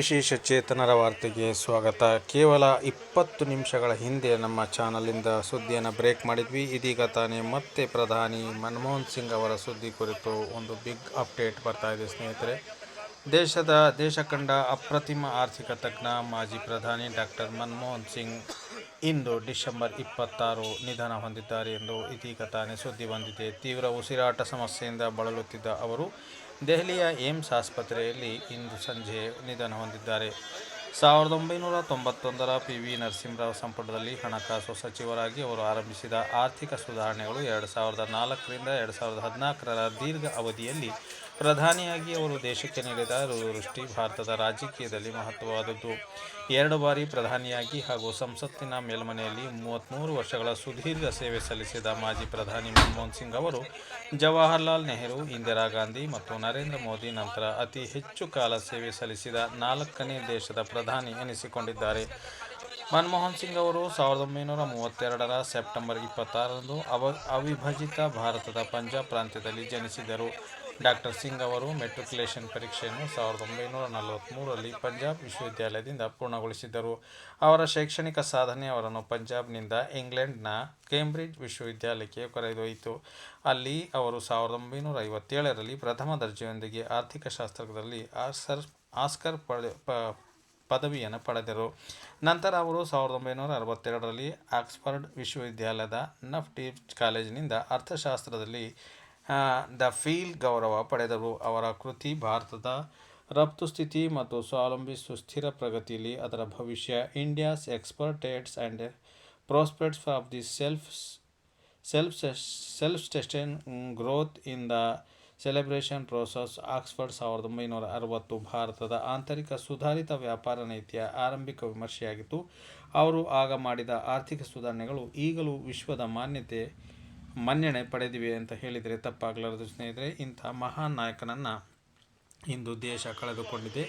ವಿಶೇಷ ಚೇತನರ ವಾರ್ತೆಗೆ ಸ್ವಾಗತ. ಕೇವಲ ಇಪ್ಪತ್ತು ನಿಮಿಷಗಳ ಹಿಂದೆ ನಮ್ಮ ಚಾನಲಿಂದ ಸುದ್ದಿಯನ್ನು ಬ್ರೇಕ್ ಮಾಡಿದ್ವಿ. ಇದೀಗ ತಾನೇ ಮತ್ತೆ ಪ್ರಧಾನಿ ಮನಮೋಹನ್ ಸಿಂಗ್ ಅವರ ಸುದ್ದಿ ಕುರಿತು ಒಂದು ಬಿಗ್ ಅಪ್ಡೇಟ್ ಬರ್ತಾ ಇದೆ ಸ್ನೇಹಿತರೆ. ದೇಶದ ದೇಶ ಕಂಡ ಅಪ್ರತಿಮ ಆರ್ಥಿಕ ತಜ್ಞ ಮಾಜಿ ಪ್ರಧಾನಿ ಡಾಕ್ಟರ್ ಮನಮೋಹನ್ ಸಿಂಗ್ ಇಂದು ಡಿಸೆಂಬರ್ ಇಪ್ಪತ್ತಾರು ನಿಧನ ಹೊಂದಿದ್ದಾರೆ ಎಂದು ಇದೀಗ ತಾನೇ ಸುದ್ದಿ ಬಂದಿದೆ. ತೀವ್ರ ಉಸಿರಾಟ ಸಮಸ್ಯೆಯಿಂದ ಬಳಲುತ್ತಿದ್ದ ಅವರು ದೆಹಲಿಯ ಏಮ್ಸ್ ಆಸ್ಪತ್ರೆಯಲ್ಲಿ ಇಂದು ಸಂಜೆ ನಿಧನ ಹೊಂದಿದ್ದಾರೆ. ಸಾವಿರದ ಒಂಬೈನೂರ ತೊಂಬತ್ತೊಂದರ ಪಿ ವಿ ನರಸಿಂಹರಾವ್ ಸಂಪುಟದಲ್ಲಿ ಹಣಕಾಸು ಸಚಿವರಾಗಿ ಅವರು ಆರಂಭಿಸಿದ ಆರ್ಥಿಕ ಸುಧಾರಣೆಗಳು ಎರಡು ಸಾವಿರದ ನಾಲ್ಕರಿಂದ ಎರಡು ಸಾವಿರದ ಹದಿನಾಲ್ಕರ ದೀರ್ಘ ಅವಧಿಯಲ್ಲಿ ಪ್ರಧಾನಿಯಾಗಿ ಅವರು ದೇಶಕ್ಕೆ ನೀಡಿದ ದೃಷ್ಟಿ ಭಾರತದ ರಾಜಕೀಯದಲ್ಲಿ ಮಹತ್ವವಾದದ್ದು. ಎರಡು ಬಾರಿ ಪ್ರಧಾನಿಯಾಗಿ ಹಾಗೂ ಸಂಸತ್ತಿನ ಮೇಲ್ಮನೆಯಲ್ಲಿ ಮೂವತ್ತ್ಮೂರು ವರ್ಷಗಳ ಸುದೀರ್ಘ ಸೇವೆ ಸಲ್ಲಿಸಿದ ಮಾಜಿ ಪ್ರಧಾನಿ ಮನಮೋಹನ್ ಸಿಂಗ್ ಅವರು ಜವಾಹರ್ಲಾಲ್ ನೆಹರು, ಇಂದಿರಾ ಗಾಂಧಿ ಮತ್ತು ನರೇಂದ್ರ ಮೋದಿ ನಂತರ ಅತಿ ಹೆಚ್ಚು ಕಾಲ ಸೇವೆ ಸಲ್ಲಿಸಿದ ನಾಲ್ಕನೇ ದೇಶದ ಪ್ರಧಾನಿ ಎನಿಸಿಕೊಂಡಿದ್ದಾರೆ. ಮನಮೋಹನ್ ಸಿಂಗ್ ಅವರು ಸಾವಿರದ ಒಂಬೈನೂರ ಮೂವತ್ತೆರಡರ ಸೆಪ್ಟೆಂಬರ್ ಇಪ್ಪತ್ತಾರರಂದು ಅವ, ಅವಿಭಜಿತ ಭಾರತದ ಪಂಜಾಬ್ ಪ್ರಾಂತ್ಯದಲ್ಲಿ ಜನಿಸಿದರು. ಡಾಕ್ಟರ್ ಸಿಂಗ್ ಅವರು ಮೆಟ್ರಿಕ್ಯುಲೇಷನ್ ಪರೀಕ್ಷೆಯನ್ನು ಸಾವಿರದ ಒಂಬೈನೂರ ನಲವತ್ತ್ಮೂರರಲ್ಲಿ ಪಂಜಾಬ್ ವಿಶ್ವವಿದ್ಯಾಲಯದಿಂದ ಪೂರ್ಣಗೊಳಿಸಿದರು ಅವರ ಶೈಕ್ಷಣಿಕ ಸಾಧನೆ ಅವರನ್ನು ಪಂಜಾಬ್ನಿಂದ ಇಂಗ್ಲೆಂಡ್ನ ಕೇಂಬ್ರಿಡ್ಜ್ ವಿಶ್ವವಿದ್ಯಾಲಯಕ್ಕೆ ಕರೆದೊಯ್ಯಿತು. ಅಲ್ಲಿ ಅವರು ಸಾವಿರದ ಒಂಬೈನೂರ ಐವತ್ತೇಳರಲ್ಲಿ ಪ್ರಥಮ ದರ್ಜೆಯೊಂದಿಗೆ ಆರ್ಥಿಕ ಶಾಸ್ತ್ರದಲ್ಲಿ ಆಸ್ಕರ್ ಆಸ್ಕರ್ ಪಡೆ ಪದವಿಯನ್ನು ಪಡೆದರು. ನಂತರ ಅವರು ಸಾವಿರದ ಒಂಬೈನೂರ ಅರವತ್ತೆರಡರಲ್ಲಿ ಆಕ್ಸ್ಫರ್ಡ್ ವಿಶ್ವವಿದ್ಯಾಲಯದ ನಫ್ಟಿ ಕಾಲೇಜಿನಿಂದ ಅರ್ಥಶಾಸ್ತ್ರದಲ್ಲಿ ದ ಫೀಲ್ ಗೌರವ ಪಡೆದರು. ಅವರ ಕೃತಿ ಭಾರತದ ರಫ್ತು ಸ್ಥಿತಿ ಮತ್ತು ಸ್ವಾವಲಂಬಿ ಸುಸ್ಥಿರ ಪ್ರಗತಿಯಲ್ಲಿ ಅದರ ಭವಿಷ್ಯ, India's experiences and prospects of the self self self sustained growth in the celebration process Oxford ಸಾವಿರದ ಒಂಬೈನೂರ ಅರವತ್ತು, ಭಾರತದ ಆಂತರಿಕ ಸುಧಾರಿತ ವ್ಯಾಪಾರ ನೀತಿಯ ಆರಂಭಿಕ ವಿಮರ್ಶೆಯಾಗಿತ್ತು. ಅವರು ಆಗ ಮಾಡಿದ ಆರ್ಥಿಕ ಸುಧಾರಣೆಗಳು ಈಗಲೂ ವಿಶ್ವದ ಮಾನ್ಯತೆ, ಮನ್ನಣೆ ಪಡೆದಿವೆ ಅಂತ ಹೇಳಿದರೆ ತಪ್ಪಾಗಲಾರದು ಸ್ನೇಹಿತರೆ. ಇಂಥ ಮಹಾನ್ ನಾಯಕನನ್ನು ಇಂದು ದೇಶ ಕಳೆದುಕೊಂಡಿದೆ.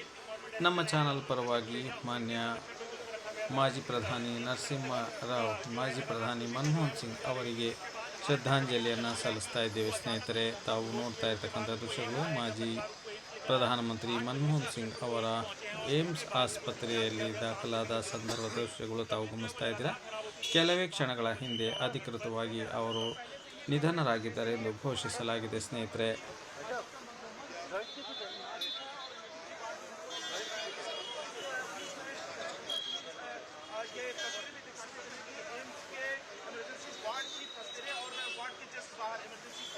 ನಮ್ಮ ಚಾನಲ್ ಪರವಾಗಿ ಮಾನ್ಯ ಮಾಜಿ ಪ್ರಧಾನಿ ನರಸಿಂಹರಾವ್ ಮಾಜಿ ಪ್ರಧಾನಿ ಮನಮೋಹನ್ ಸಿಂಗ್ ಅವರಿಗೆ ಶ್ರದ್ಧಾಂಜಲಿಯನ್ನು ಸಲ್ಲಿಸ್ತಾ ಇದ್ದೇವೆ. ಸ್ನೇಹಿತರೆ, ತಾವು ನೋಡ್ತಾ ಇರ್ತಕ್ಕಂಥ ದೃಶ್ಯಗಳು ಮಾಜಿ ಪ್ರಧಾನಮಂತ್ರಿ ಮನಮೋಹನ್ ಸಿಂಗ್ ಅವರ ಏಮ್ಸ್ ಆಸ್ಪತ್ರೆಯಲ್ಲಿ ದಾಖಲಾದ ಸಂದರ್ಭ ದೃಶ್ಯಗಳು ತಾವು ಗಮನಿಸ್ತಾ ಇದ್ದೀರಾ? ಕೆಲವೇ ಕ್ಷಣಗಳ ಹಿಂದೆ ಅಧಿಕೃತವಾಗಿ ಅವರು ನಿಧನರಾಗಿದ್ದಾರೆ ಎಂದು ಘೋಷಿಸಲಾಗಿದೆ. ಸ್ನೇಹಿತರೆ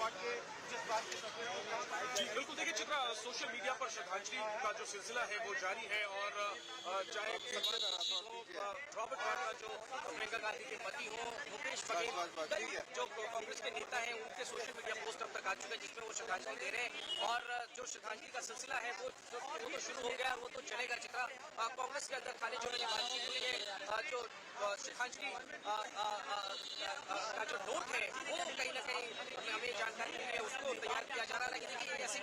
इमरजेंसी के जी बिल्कुल। देखिए चित्रा सोशल मीडिया पर श्रद्धांजलि का जो सिलसिला है वो जारी है और चाहे रॉबर्ट वाड्रा जो प्रियंका गांधी के पति हो भूपेश बघेल जो कांग्रेस के नेता हैं उनके सोशल मीडिया पोस्ट अब तक आ चुके हैं जिसमें वो श्रद्धांजलि दे रहे हैं। और जो श्रद्धांजलि का सिलसिला है वो वो तो शुरू हो गया और वो तो चलेगा चित्रा। कांग्रेस के अंदर खाली जो मेरी बातचीत हुई है। जो श्रद्धांजलि का जो नोट है वो कहीं ना कहीं हमें जानकारी मिली है उसको तैयार किया जा रहा है लेकिन देखिए ऐसी